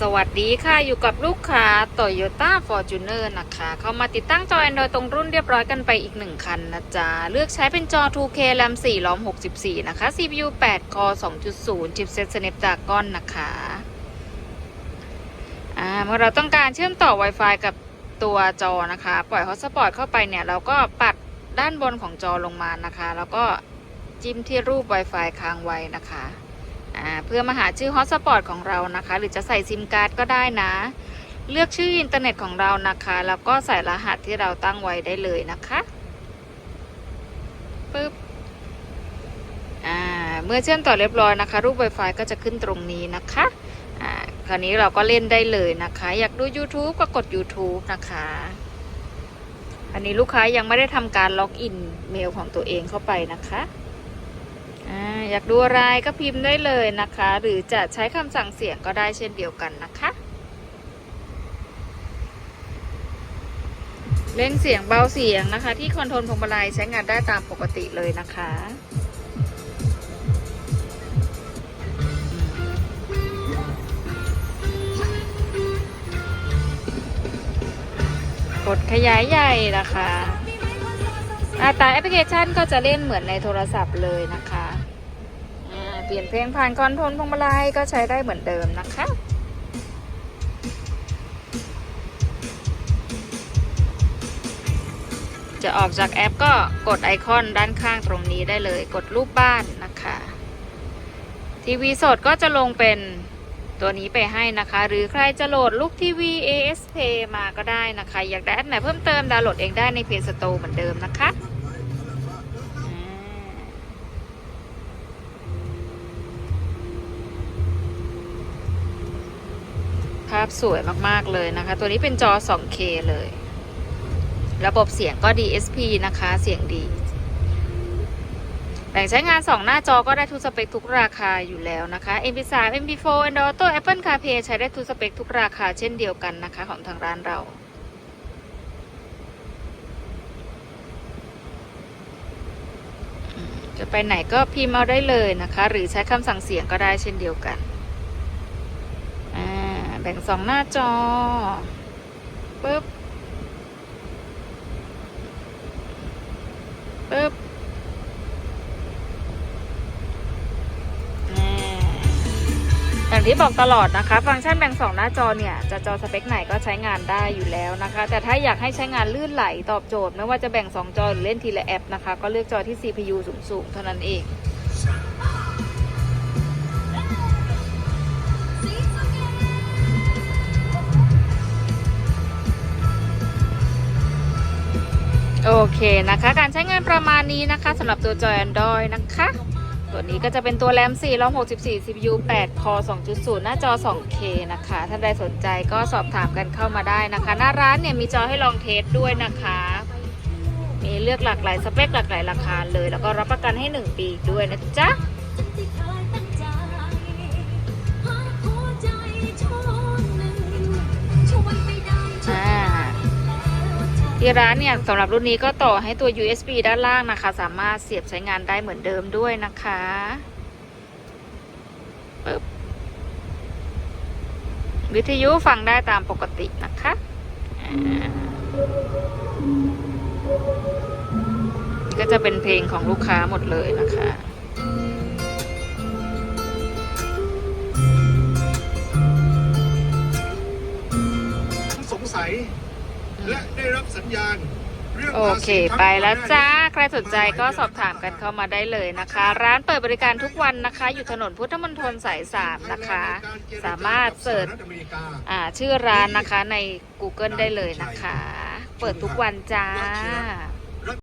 สวัสดีค่ะอยู่กับลูกค้า Toyota Fortuner นะคะ เข้ามาติดตั้งจอ Android ตรงรุ่นเรียบร้อยกันไปอีก 1 คันนะจ๊ะ เลือกใช้เป็นจอ 2K RAM 4 ROM 64 นะคะ CPU 8 Core 2.0 Chipset Snapdragon นะคะอ่าเมื่อเราต้องการเชื่อมต่อ Wi-Fi กับตัวจอนะคะ ปล่อย Hotspot เข้าไปเนี่ย เราก็ปัดด้านบนของจอลงมานะคะ แล้วก็จิ้มที่รูป Wi-Fi ค้างไว้นะคะ เพื่อมาหาชื่อฮอตสปอตของเรานะคะ หรือจะใส่ซิมการ์ดก็ได้นะ เลือกชื่ออินเทอร์เน็ตของเรานะคะ แล้วก็ใส่รหัสที่เราตั้งไว้ได้เลยนะคะปึ๊บอ่าเมื่อเชื่อมต่อเรียบร้อยนะคะ รูป Wi-Fi ก็จะขึ้นตรงนี้นะคะอ่าคราวนี้เราก็เล่นได้เลยนะคะ อยากดู YouTube ก็กด YouTube นะคะอันนี้ลูกค้ายังไม่ได้ทำการล็อกอินเมลของตัวเองเข้าไปนะคะ อาอยากดูอะไรก็พิมพ์ได้เลยนะคะ หรือจะใช้คำสั่งเสียงก็ได้เช่นเดียวกันนะคะเล่นเสียงเบาเสียงนะคะ ที่คอนโทรลพวงมาลัยใช้งานได้ตามปกติเลยนะคะ กดขยายใหญ่นะคะอัตาแอปพลิเคชันก็จะเล่นเหมือนในโทรศัพท์เลยนะคะ เปลี่ยนเพลงผ่านคอนโทรลพวงมาลัยก็ใช้ได้เหมือนเดิมนะคะจะออกจากแอปก็กดไอคอนด้านข้างตรงนี้ได้เลย กดรูปบ้านนะคะ ทีวีสดก็จะลงเป็นตัวนี้ไปให้นะคะ หรือใครจะโหลดลูกทีวี ASP มาก็ได้นะคะ อยากได้แอปไหนเพิ่มเติมดาวน์โหลดเองได้ใน Play Store เหมือนเดิมนะคะาพสวยมากๆเลยนะคะ ตัวนี้เป็นจอ 2K เลย ระบบเสียงก็ DSP นะคะ เสียงดี แบ่งใช้งาน 2 หน้าจอก็ได้ทุกสเปคทุกราคาอยู่แล้วนะคะ MP3 MP4 Android Auto Apple CarPlay ใช้ได้ทุกสเปคทุกราคาเช่นเดียวกันนะคะ ของทางร้านเราจะไปไหนก็พิมพ์เอาได้เลยนะคะ หรือใช้คำสั่งเสียงก็ได้เช่นเดียวกัน แบ่งสองหน้าจอปึ๊บปึ๊บอ่อย่างที่บอกตลอดนะคะ ฟังก์ชันแบ่งสองหน้าจอเนี่ย จะจอสเปคไหนก็ใช้งานได้อยู่แล้วนะคะ แต่ถ้าอยากให้ใช้งานลื่นไหลตอบโจทย์ ไม่ว่าจะแบ่ง 2 จอหรือเล่นทีละแอปนะคะ ก็เลือกจอที่ CPU สูงๆเท่านั้นเอง เคนะคะ การใช้งานประมาณนี้นะคะสำหรับตัวจอ Android นะคะ ตัวนี้ก็จะเป็นตัวแรม4 164 CPU 8 Core 2.0 หน้าจอ 2K นะคะ ท่านใดสนใจก็สอบถามกันเข้ามาได้นะคะ หน้าร้านเนี่ยมีจอให้ลองเทสด้วยนะคะ มีเลือกหลากหลายสเปคหลากหลายราคาเลย แล้วก็รับประกันให้ 1 ปีอีด้วยนะจ๊ะ ที่ร้านเนี่ยสำหรับรุ่นนี้ก็ต่อให้ตัว USB ด้านล่างนะคะ สามารถเสียบใช้งานได้เหมือนเดิมด้วยนะคะปึ๊บวิทยุฟังได้ตามปกตินะคะก็จะเป็นเพลงของลูกค้าหมดเลยนะคะสงสัย และได้รับสัญญาณรื่องโอภาเคษีทั้งไปแล้วก่อนหน้าจ้านี้ใครสนใจก็สอบถามกันเข้ามาได้เลยนะคะ ร้านเปิดบริการทุกวันนะคะ อยู่ถนนพุทธมณฑลสายสามนะคะ สามารถเสิร์ชสหรัฐอเมริกาอ่าชื่อร้านนะคะใน Google ได้เลยนะคะ เปิดทุกวันจ้ารัสเซีย